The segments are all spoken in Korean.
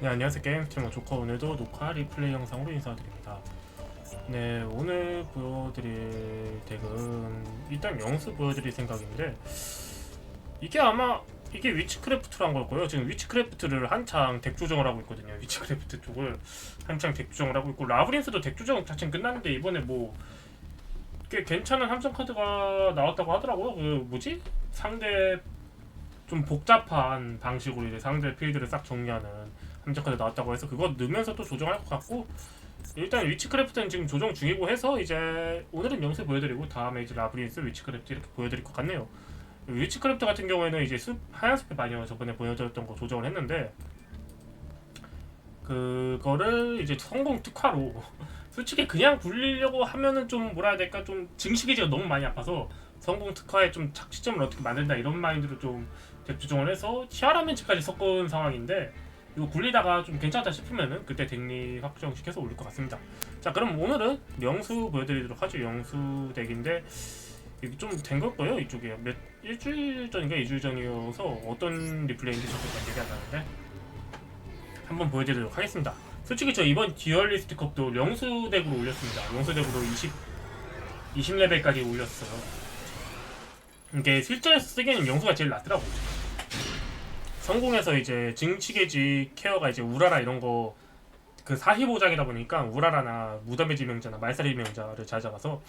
네 안녕하세요. 게임 스트리머 조커. 오늘도 녹화 리플레이 영상으로 인사드립니다. 네 오늘 보여드릴 덱은 일단 영수 보여드릴 생각인데 이게 아마 이게 위치크래프트란 걸 거예요. 지금 위치크래프트를 한창 덱 조정을 하고 있거든요. 위치크래프트 쪽을 한창 덱 조정을 하고 있고 라브린스도 덱 조정 자체는 끝났는데 이번에 뭐 꽤 괜찮은 함정 카드가 나왔다고 하더라고요. 그 뭐지? 상대 좀 복잡한 방식으로 이제 상대 필드를 싹 정리하는 함정카드 나왔다고 해서 그거 넣으면서 또 조정할 것 같고 일단 위치크래프트는 지금 조정 중이고 해서 이제 오늘은 영상 보여드리고 다음에 이제 라브린스 위치크래프트 이렇게 보여드릴 것 같네요. 위치크래프트 같은 경우에는 이제 숲 하얀 숲의 마녀 저번에 보여드렸던 거 조정을 했는데 그거를 이제 성공 특화로 솔직히 그냥 굴리려고 하면은 좀 뭐라 해야 될까? 좀 증식이지가 너무 많이 아파서 성공 특화에 좀 착시점을 어떻게 만든다 이런 마인드로 좀 덱조정을 해서 치아라 멘츠까지 섞은 상황인데 이거 굴리다가 좀 괜찮다 싶으면은 그때 덱리 확정시켜서 올릴 것 같습니다. 자 그럼 오늘은 영수 보여드리도록 하죠. 영수 덱인데 이게 좀 된 걸 거예요 이쪽에 몇 일주일 전인가 이주일 전이어서 어떤 리플레이인지 저도 잘 기억이 안 나는데 한번 보여드리도록 하겠습니다. 솔직히 저 이번 듀얼리스트 컵도 영수 덱으로 올렸습니다. 영수 덱으로 20 20레벨까지 올렸어요. 이게 실전에서 쓰기에는 영수가 제일 낫더라고. 성공해서 이제 증치게지 케어가 이제 우라라 이런 거 그 사희 보장이다 보니까 우라라나 무덤의 지명자나 말살의 지명자를 잘 잡아서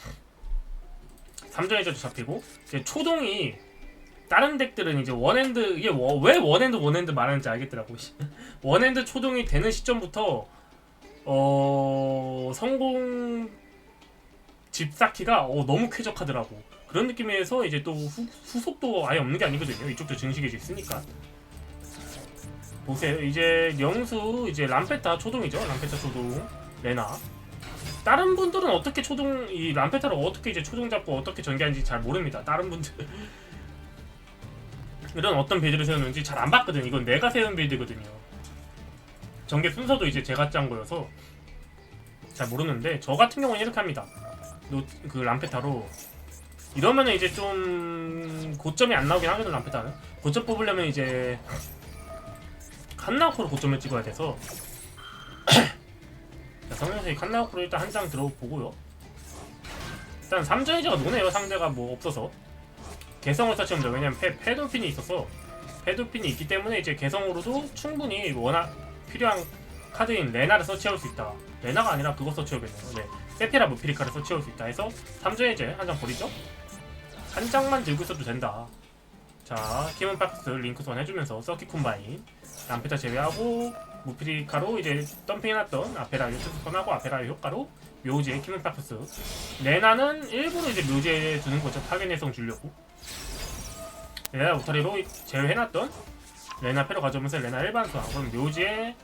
3전에서도 잡히고 이제 초동이 다른 덱들은 이제 원핸드 이게 워- 왜 원핸드 원핸드 말하는지 알겠더라고. 씨. 원핸드 초동이 되는 시점부터 어 성공 집쌓기가 어, 너무 쾌적하더라고. 그런 느낌에서 이제 또 후, 후속도 아예 없는 게 아니거든요. 이쪽도 증식이 있으니까 보세요 이제 영수 이제 람페타 초동이죠? 람페타 초동 레나. 다른 분들은 어떻게 초동 이 람페타를 어떻게 이제 초동 잡고 어떻게 전개하는지 잘 모릅니다 다른 분들. 이런 어떤 빌드를 세우는지 잘 안 봤거든 이건 내가 세운 빌드거든요. 전개 순서도 이제 제가 짠 거여서 잘 모르는데 저 같은 경우는 이렇게 합니다. 노, 그 람페타로. 이러면은 이제 좀 고점이 안 나오긴 하거든 람페타는. 고점 뽑으려면 이제 칸나우코로 고점을 찍어야 돼서. 자, 성현석이 칸나우코로 일단 한 장 들어보고요. 일단 3전이자가 노네요 상대가 뭐 없어서. 개성을 터치합니다. 왜냐면 페, 페돌핀이 있어서. 페돌핀이 있기 때문에 이제 개성으로도 충분히 워낙 필요한 카드인 레나를 서치할 수 있다. 레나가 아니라 그거 서치하겠네요. 네. 세피라 무피리카를 서치할 수 있다 해서 3전에 이제 한 장 버리죠? 한 장만 들고 있어도 된다 자 키문 박스 링크 선 해주면서 서킷 콤바인 람페타 제외하고 무피리카로 이제 덤핑해놨던 아페라유 특수선하고 아페라유 효과로 묘지에 키문 박스. 레나는 일부러 이제 묘지에 두는 거죠. 파괴 내성 주려고. 레나 우타리로 제외해놨던 레나 패로 가져오면서 레나 일반수화 그럼 묘지에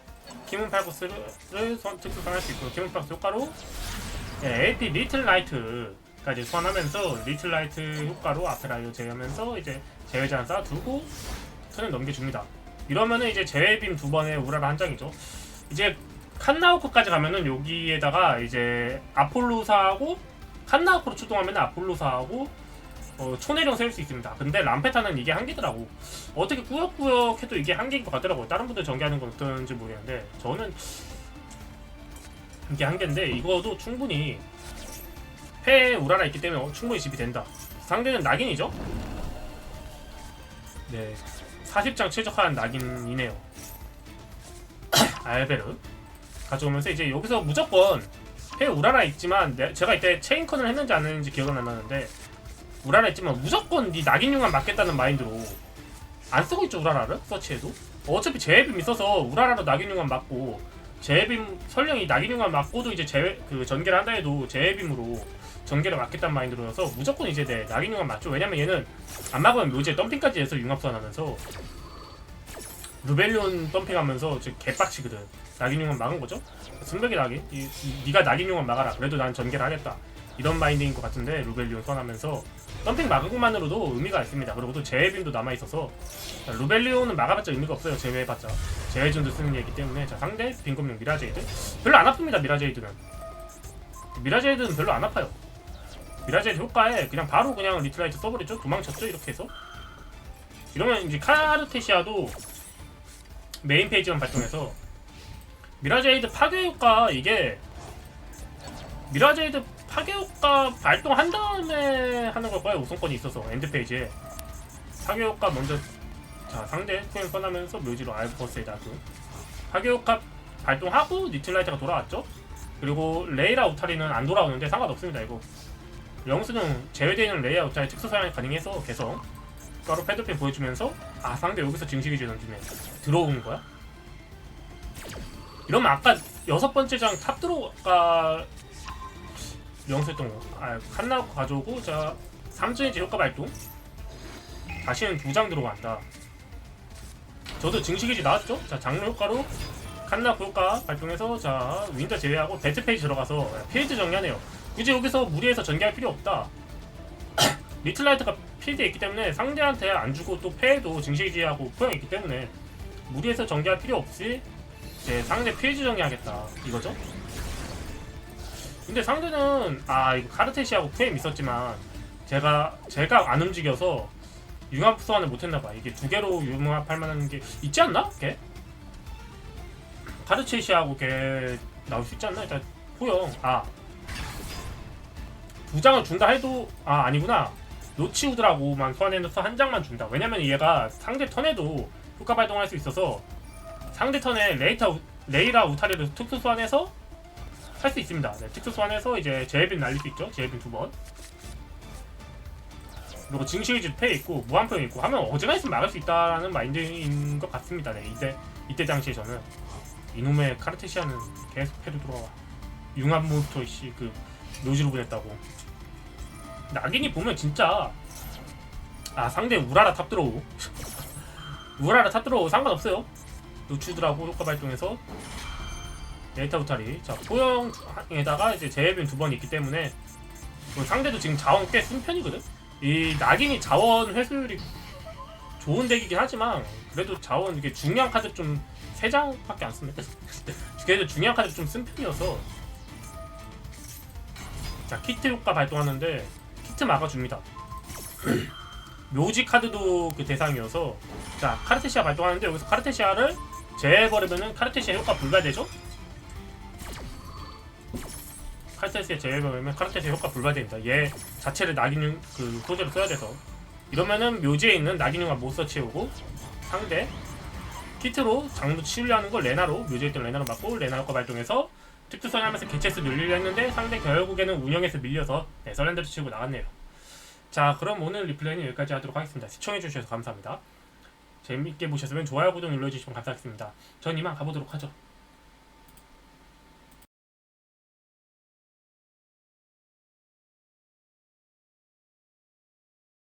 키문 팔구스를 선- 특수선할 수 있고 키문 박스 효과로 네, AP 리틀 라이트 까지 소환하면서 리틀 라이트 효과로 아페라유 제외하면서 이제 제외 잔 쌓아두고 턴을 넘겨줍니다. 이러면은 이제 제외빔 두 번에 우라라 한 장이죠. 이제 칸나우코까지 가면은 여기에다가 이제 아폴로사하고 칸나우코로 출동하면 아폴로사하고 어, 초내령 세울 수 있습니다. 근데 람페타는 이게 한계더라고. 어떻게 꾸역꾸역 해도 이게 한계인 것 같더라고요. 다른 분들 전개하는 건 어떤지 모르겠는데 저는 이게 한계인데 이거도 충분히 패에 우라라 있기 때문에 어, 충분히 집이 된다. 상대는 낙인이죠? 네, 40장 최적화한 낙인이네요. 알베르 가져오면서 이제 여기서 무조건 패 우라라 있지만 내- 제가 이때 체인컨을 했는지 안 했는지 기억은 안 나는데 우라라 있지만 무조건 네 낙인융만 맞겠다는 마인드로 안 쓰고 있죠 우라라를 서치해도 어차피 제해빔 있어서 우라라로 낙인융만 맞고 제해빔 설령 이 낙인융만 맞고도 이제 제, 그 전개를 한다 해도 제해빔으로 전개를 맞겠다는 마인드로여서 무조건 이제 내 낙인융만 맞죠. 왜냐면 얘는 안 막으면 묘지에 덤핑까지 해서 융합선하면서 루벨리온 덤핑하면서 지금 개빡치거든. 낙인융만 막은 거죠? 순백이 낙인? 이, 이, 네가 낙인융만 막아라. 그래도 난 전개를 하겠다. 이런 마인드인 것 같은데 루벨리온 선하면서 덤핑 막은 것만으로도 의미가 있습니다. 그리고 또 제해빔도 남아있어서 자, 루벨리온은 막아봤자 의미가 없어요. 제외해봤자. 제해준도 쓰는 얘기 때문에. 자 상대 빈검용 미라제이드. 별로 안 아픕니다 미라제이드는. 미라제이드는 별로 안 아파요. 미라제이드 효과에 그냥 바로 그냥 리틀라이트 써버리죠? 도망쳤죠? 이렇게 해서. 이러면 이제 카르테시아도 메인 페이지만 발동해서 미라제이드 파괴 효과 이게 미라제이드 파괴 효과 발동한 다음에 하는 걸까요? 우선권이 있어서 엔드 페이지에 파괴 효과 먼저 자 상대 투행 선하면서 묘지로 알버스에 놔두 파괴 효과 발동하고 니틀라이트가 돌아왔죠? 그리고 레이라 우타리는 안 돌아오는데 상관없습니다 이거 영수는 제외되어 있는 레이라 우타리 특수 사용이 가능해서 계속 바로 패드핀 보여주면서 아 상대 여기서 증식이 지 던지네 들어오는 거야? 이러면 아까 여섯 번째 장 탑 들어가 명수했던 거. 아, 칸나고 가져오고 자 3층이지 효과 발동. 다시는 두 장 들어간다. 저도 증식이지 나왔죠? 자 장르 효과로 칸나고 효과 발동해서 자 윈터 제외하고 배트 페이지 들어가서 필드 정리하네요. 굳이 여기서 무리해서 전개할 필요 없다. 리틀라이트가 필드에 있기 때문에 상대한테 안 주고 또 패해도 증식이지하고 포용이 있기 때문에 무리해서 전개할 필요 없이 이제 상대 필드 정리하겠다 이거죠? 근데 상대는 아 이거 카르테시하고 프레임 있었지만 제가 제가 안 움직여서 융합 소환을 못했나봐 이게 두 개로 융합할 만한 게 있지 않나? 걔? 카르테시하고 걔 나올 수 있지 않나? 일단 포영 아두 장을 준다 해도 아 아니구나 노치우드라고만 소환해서 한 장만 준다 왜냐면 얘가 상대 턴에도 효과 발동할 수 있어서 상대 턴에 레이타 우- 레이라 우타리를 특수 소환해서 할 수 있습니다. 네, 특수 소환해서 이제 제이빈 날릴 수 있죠. 제이빈 두 번. 그리고 증식이지 패 있고 무한평 있고 하면 어지간 있으면 막을 수 있다라는 마인드인 것 같습니다. 네, 이때 이때 당시에 저는 이놈의 카르테시아는 계속 패로 돌아와. 융합 몬스터 씨그 묘지로 보냈다고. 낙인이 보면 진짜 아 상대 우라라 탑 들어오. 우라라 탑 들어오 상관없어요. 노추드라고 효과 발동해서 데이터 부타리 자 포영에다가 이제 제해빈 두 번 있기 때문에 뭐 상대도 지금 자원 꽤 쓴 편이거든? 이 낙인이 자원 회수율이 좋은 덱이긴 하지만 그래도 자원 이게 중요한 카드 좀세 장밖에 안 씁니다 그래도 중요한 카드 좀 쓴 편이어서. 자 키트 효과 발동하는데 키트 막아줍니다. 묘지 카드도 그 대상이어서. 자 카르테시아 발동하는데 여기서 카르테시아를 제해버리면은 카르테시아 효과 불가되죠? 카르테시아 제외하면 카르테시아 효과 불가됩니다. 얘 자체를 낙인융 그 소재로 써야 돼서 이러면은 묘지에 있는 낙인융합 못써 채우고 상대 키트로 장로 치우려는 걸 레나로 묘지에 있던 레나로 맞고 레나 효과 발동해서 특수선 하면서 개체수 늘리려 했는데 상대 결국에는 운영에서 밀려서 네, 서렌더를 치고 나갔네요. 자 그럼 오늘 리플레이는 여기까지 하도록 하겠습니다. 시청해주셔서 감사합니다. 재밌게 보셨으면 좋아요 구독 눌러주시면 감사하겠습니다. 전 이만 가보도록 하죠.